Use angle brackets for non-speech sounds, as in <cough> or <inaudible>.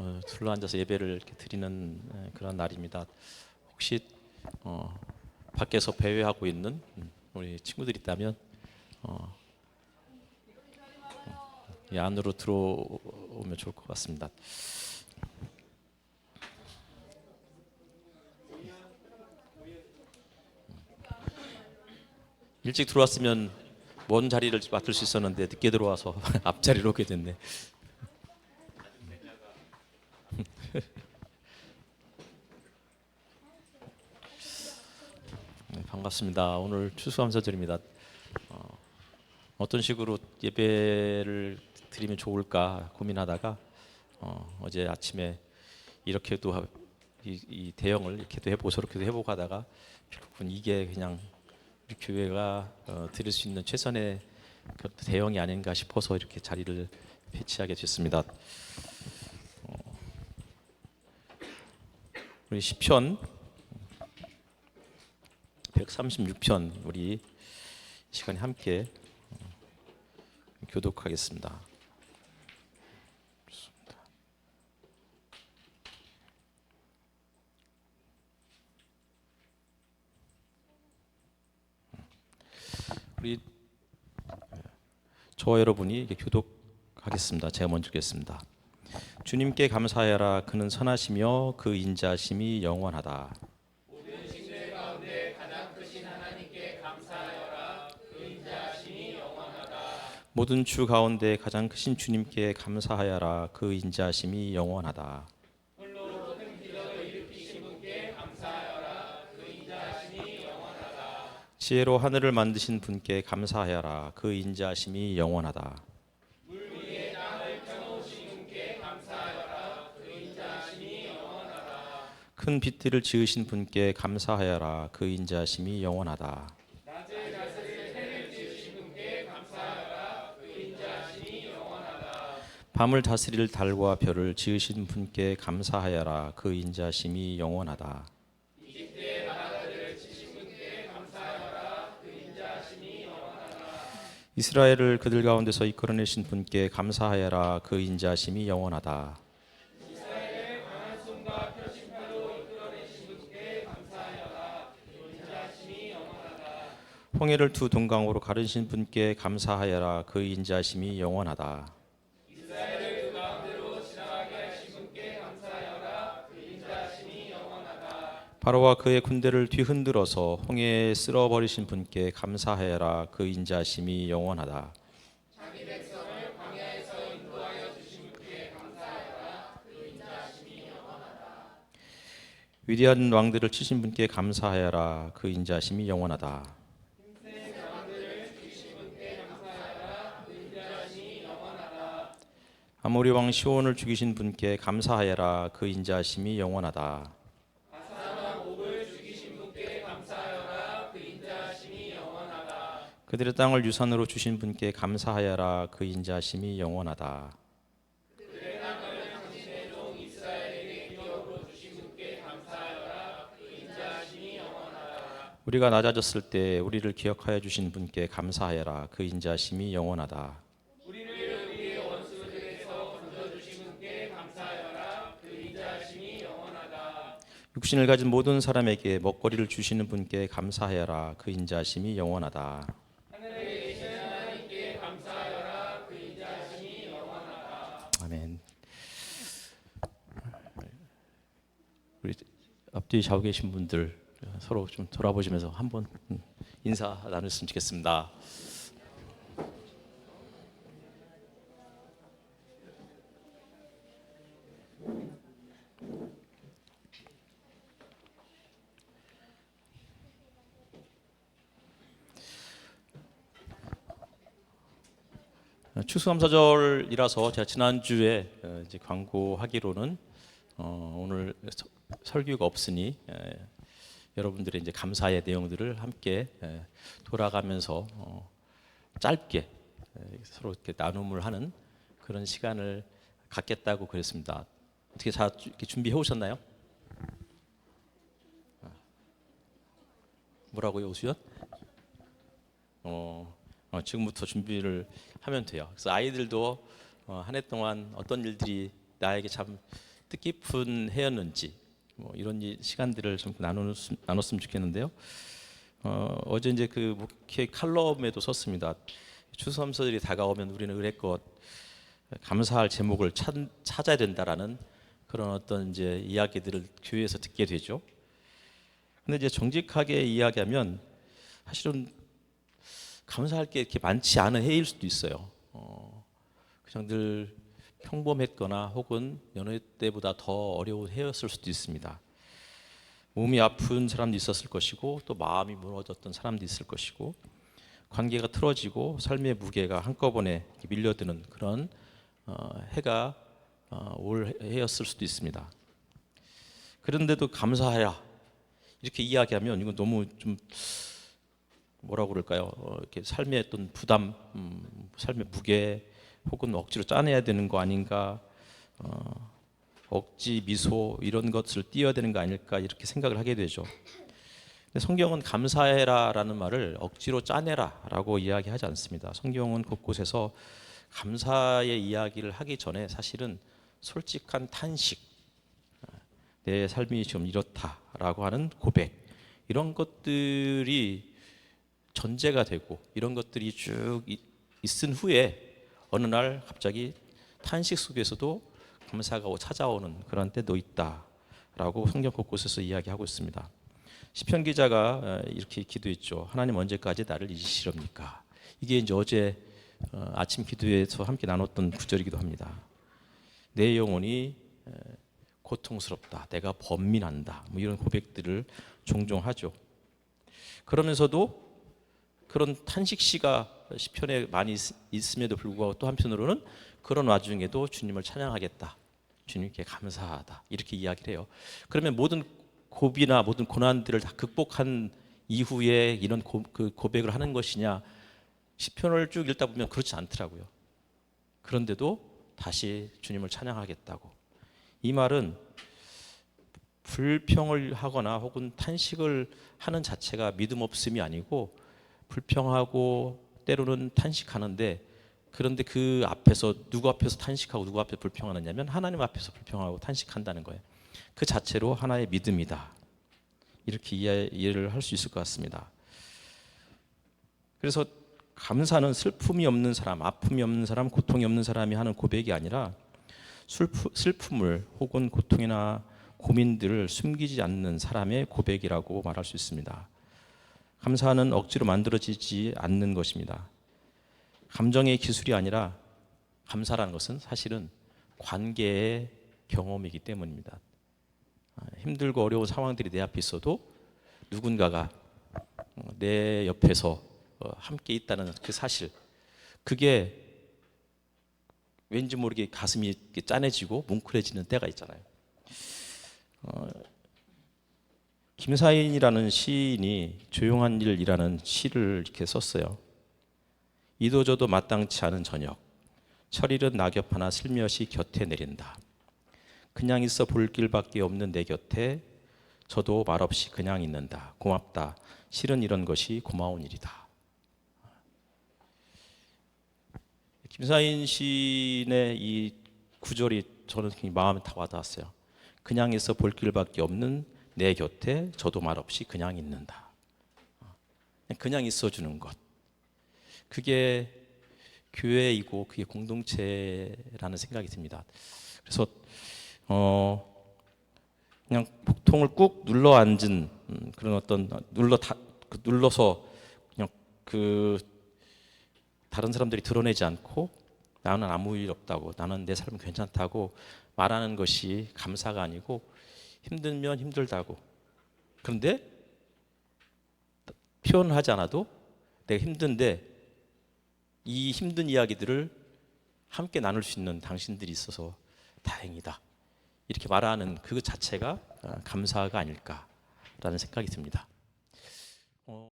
어, 둘러 앉아서 예배를 이렇게 드리는 에, 그런 날입니다. 혹시 어, 밖에서 배회하고 있는 음, 우리 친구들 있다면 어, 이 안으로 들어오면 좋을 것 같습니다. 일찍 들어왔으면 먼 자리를 맡을 수 있었는데 늦게 들어와서 <laughs> 앞자리로 오게 됐네. 네, 반갑습니다. 오늘 추수감사절입니다. 어, 어떤 식으로 예배를 드리면 좋을까 고민하다가 어, 어제 아침에 이렇게도 하- 이, 이 대형을 이렇게도 해보고 저렇게도 해보고 하다가 결국은 이게 그냥 우리 교회가 어, 드릴 수 있는 최선의 그 대형이 아닌가 싶어서 이렇게 자리를 배치하게 됐습니다. 어, 우리 시편 136편 우리 이 시간에 함께 어, 교독하겠습니다. 좋습니다. 우리 저와 여러분이 교독하겠습니다. 제가 먼저 읽겠습니다. 주님께 감사하여라 그는 선하시며 그 인자심이 영원하다. 모든 주 가운데 가장 크신 주님께 감사하여라 그 인자심이 영원하다. 지혜로 하늘을 만드신 분께 감사하여라 그 인자심이 영원하다. 큰 빛들을 지으신 분께 감사하여라 그 인자심이 영원하다. 밤을 다스릴 달과 별을 지으신 분께 감사하여라 그 인자심이 영원하다. 이스라엘을 그들 가운데서 이끌어내신 분께 감사하여라 그 인자심이 영원하다. 홍해를 두 동강으로 가르신 분께 감사하여라 그 인자심이 영원하다. 바로와 그의 군대를 뒤흔들어서 홍해에 쓸어 버리신 분께 감사하여라 그 인자심이 영원하다. 위대한 왕들을 치신 분께 감사하여라 그 인자심이 영원하다. 아모리 왕 시온을 죽이신 분께 감사하여라 그 인자심이 영원하다. 그들의 땅을 유산으로 주신 분께 감사하여라 그 인자심이 영원하다. 우리가 낮아졌을 때 우리를 기억하여 주신 분께 감사하여라 그 인자심이 영원하다. 육신을 가진 모든 사람에게 먹거리를 주시는 분께 감사하여라 그 인자심이 영원하다. 아멘. 우리 앞뒤 좌우 계신 분들 서로 좀 돌아보시면서 한번 인사 나눴으면 좋겠습니다. 추수감사절이라서 제가 지난주에 어, 이제 광고하기로는 어, 오늘 서- 설교가 없으니 에, 여러분들의 이제 감사의 내용들을 함께 에, 돌아가면서 어, 짧게 에, 서로 이렇게 나눔을 하는 그런 시간을 갖겠다고 그랬습니다. 어떻게 다 준비해 오셨나요? 아. 뭐라고요, 오수연? 어, 어, 지금부터 준비를 하면 돼요. 그래서 아이들도 어, 한해 동안 어떤 일들이 나에게 참 뜻깊은 해였는지 뭐 이런 이 시간들을 좀 나누, 나눴으면 좋겠는데요. 어, 어제 이제 그 목회 칼럼에도 썼습니다. 추수감사절이 다가오면 우리는 의뢰껏 감사할 제목을 찾, 찾아야 된다라는 그런 어떤 이제 이야기들을 교회에서 듣게 되죠. 근데 이제 정직하게 이야기하면 사실은 감사할 게 이렇게 많지 않은 해일 수도 있어요. 어, 그냥 늘 평범했거나 혹은 여느 때보다 더 어려운 해였을 수도 있습니다. 몸이 아픈 사람도 있었을 것이고 또 마음이 무너졌던 사람도 있을 것이고 관계가 틀어지고 삶의 무게가 한꺼번에 밀려드는 그런 어, 해가 어, 올 해였을 수도 있습니다. 그런데도 감사해라 이렇게 이야기하면 이건 너무 좀 뭐라고 그럴까요? 어, 이렇게 삶의 어떤 부담, 음, 삶의 무게 혹은 억지로 짜내야 되는 거 아닌가? 어, 억지 미소 이런 것을 띄어야 되는 거 아닐까 이렇게 생각을 하게 되죠. 근데 성경은 감사해라라는 말을 억지로 짜내라라고 이야기하지 않습니다. 성경은 곳곳에서 감사의 이야기를 하기 전에 사실은 솔직한 탄식, 내 삶이 좀 이렇다라고 하는 고백 이런 것들이 전제가 되고 이런 것들이 쭉 이- 있은 후에 어느 날 갑자기 탄식 속에서도 감사가 찾아오는 그런 때도 있다라고 성경 곳곳에서 이야기하고 있습니다. 시편 기자가 어, 이렇게 기도했죠. 하나님 언제까지 나를 잊으시렵니까? 이게 이제 어제 어, 아침 기도에서 함께 나눴던 구절이기도 합니다. 내 영혼이 에, 고통스럽다. 내가 번민한다. 뭐 이런 고백들을 종종 하죠. 그러면서도 그런 탄식 시가 시편에 많이 있- 있음에도 불구하고 또 한편으로는 그런 와중에도 주님을 찬양하겠다. 주님께 감사하다. 이렇게 이야기를 해요. 그러면 모든 고비나 모든 고난들을 다 극복한 이후에 이런 고, 그 고백을 하는 것이냐? 시편을 쭉 읽다 보면 그렇지 않더라고요. 그런데도 다시 주님을 찬양하겠다고. 이 말은 불평을 하거나 혹은 탄식을 하는 자체가 믿음 없음이 아니고 불평하고 때로는 탄식하는데 그런데 그 앞에서 누구 앞에서 탄식하고 누구 앞에 불평하느냐면 하나님 앞에서 불평하고 탄식한다는 거예요. 그 자체로 하나의 믿음이다. 이렇게 이해, 이해를 할 수 있을 것 같습니다. 그래서 감사는 슬픔이 없는 사람, 아픔이 없는 사람, 고통이 없는 사람이 하는 고백이 아니라 슬프, 슬픔을 혹은 고통이나 고민들을 숨기지 않는 사람의 고백이라고 말할 수 있습니다. 감사는 억지로 만들어지지 않는 것입니다. 감정의 기술이 아니라 감사라는 것은 사실은 관계의 경험이기 때문입니다. 아, 힘들고 어려운 상황들이 내 앞에 있어도 누군가가 어, 내 옆에서 어, 함께 있다는 그 사실, 그게 왠지 모르게 가슴이 짠해지고 뭉클해지는 때가 있잖아요. 어, 김사인이라는 시인이 조용한 일이라는 시를 이렇게 썼어요. 이도저도 마땅치 않은 저녁, 철이른 낙엽 하나 슬며시 곁에 내린다. 그냥 있어 볼 길밖에 없는 내 곁에 저도 말없이 그냥 있는다. 고맙다. 실은 이런 것이 고마운 일이다. 김사인 시인의 이 구절이 저는 마음에 다 와닿았어요. 그냥 있어 볼 길밖에 없는 내 곁에 저도 말없이 그냥 있는다. 그냥 있어주는 것. 그게 교회이고 그게 공동체라는 생각이 듭니다. 그래서 어 그냥 복통을 꾹 눌러 앉은 음, 그런 어떤 눌러 다, 그 눌러서 그냥 그 다른 사람들이 드러내지 않고 나는 아무 일 없다고 나는 내 삶은 괜찮다고 말하는 것이 감사가 아니고 힘들면 힘들다고 그런데 표현하지 않아도 내가 힘든데 이 힘든 이야기들을 함께 나눌 수 있는 당신들이 있어서 다행이다. 이렇게 말하는 그 자체가 어, 감사가 아닐까라는 생각이 듭니다. 어,